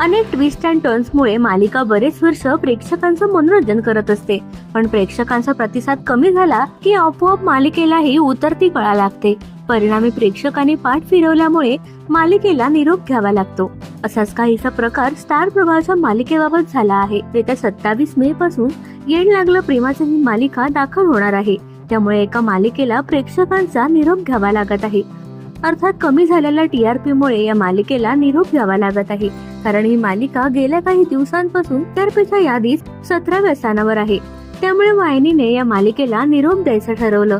अनेक twist and टर्न्समुळे मालिका बरेच वर्ष प्रेक्षकांचं मनोरंजन करत असते. पण प्रेक्षकांचा प्रतिसाद कमी झाला की आपोआप मालिकेलाही उतरती कळा लागते. परिणामी प्रेक्षकांनी पाठ फिरवल्यामुळे मालिकेला निरोप घ्यावा लागतो. असाच काहीसा प्रकार स्टार प्रभावच्या मालिकेबाबत झाला आहे. येत्या सत्तावीस मे पासून येण लागलं प्रेमाची ही मालिका दाखल होणार आहे. त्यामुळे एका मालिकेला प्रेक्षकांचा निरोप घ्यावा लागत आहे. अर्थात कमी झालेल्या टी आर मुळे या मालिकेला निरोप द्यावा लागत आहे. कारण ही मालिका गेल्या काही दिवसांपासून टीआरपीच्या यादीत सतराव्या स्थानावर आहे. त्यामुळे वाहिनीने या मालिकेला निरोप द्यायचं ठरवलं.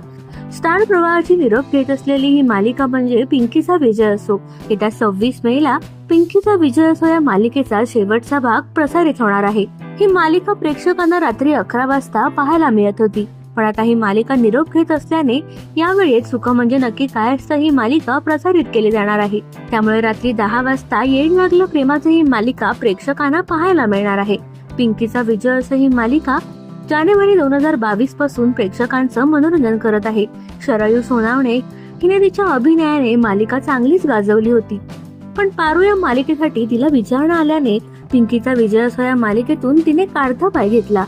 स्टार प्रवाहाची निरोप घेत असलेली ही मालिका म्हणजे पिंकीचा विजय असो. येत्या सव्वीस मे ला पिंकीचा विजय असो या मालिकेचा शेवटचा भाग प्रसारित होणार आहे. ही मालिका प्रेक्षकांना रात्री अकरा वाजता पाहायला मिळत होती. पण आता ही मालिका निरोप घेत असल्याने यावेळी सुख म्हणजे नक्की काय असतं ही मालिका प्रसारित केली जाणार आहे. त्यामुळे रात्री दहा वाजता येईल लागलं प्रेमाचं ही मालिका प्रेक्षकांना पाहायला मिळणार आहे. पिंकीचा विजय असं ही मालिका जानेवारी दोन हजार बावीसपासून प्रेक्षकांचं मनोरंजन करत आहे. शरयू सोनावणे हिने तिच्या अभिनयाने मालिका चांगलीच गाजवली होती. पण पारू या मालिकेसाठी तिला विचारणा आल्याने पिंकीचा विजय असो या मालिकेतून तिने काढता पाय घेतला.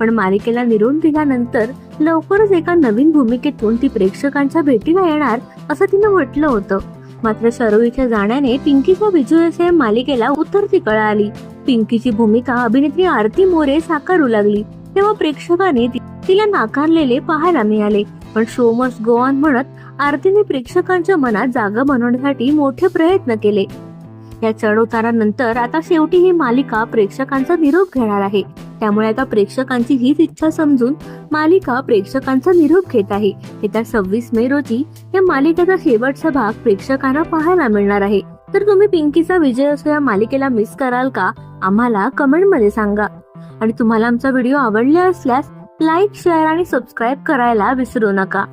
पण मालिकेला निरोप दिल्यानंतर लवकरच एका नवीन भूमिकेतून ती प्रेक्षकांच्या भेटीला येणार असं तिनं म्हटलं होतं. मात्र शरवीच्या जाण्याने पिंकीचा विजय असे मालिकेला उतरती कळा आली पिंकीची भूमिका अभिनेत्री आरती मोरे साकारू लागली. तेव्हा प्रेक्षकांनी तिला नाकारलेले पाहायला मिळाले. पण शो मस्ट गो ऑन म्हणत आरतीने प्रेक्षकांच्या मनात जागा बनवण्यासाठी मोठे प्रयत्न केले. या चढउतारानंतर आता शेवटी ही मालिका प्रेक्षकांचा निरोप घेणार आहे. त्यामुळे आता प्रेक्षकांची हीच इच्छा समजून मालिका प्रेक्षकांचा निरोप घेत आहे. येत्या सव्वीस मे रोजी या मालिकेचा शेवटचा भाग प्रेक्षकांना पाहायला मिळणार आहे. तर तुम्ही पिंकीचा विजय असो या मालिकेला मिस कराल का आम्हाला कमेंटमध्ये सांगा. आणि तुम्हाला आमचा व्हिडिओ आवडला असल्यास लाईक शेअर आणि सबस्क्राईब करायला विसरू नका.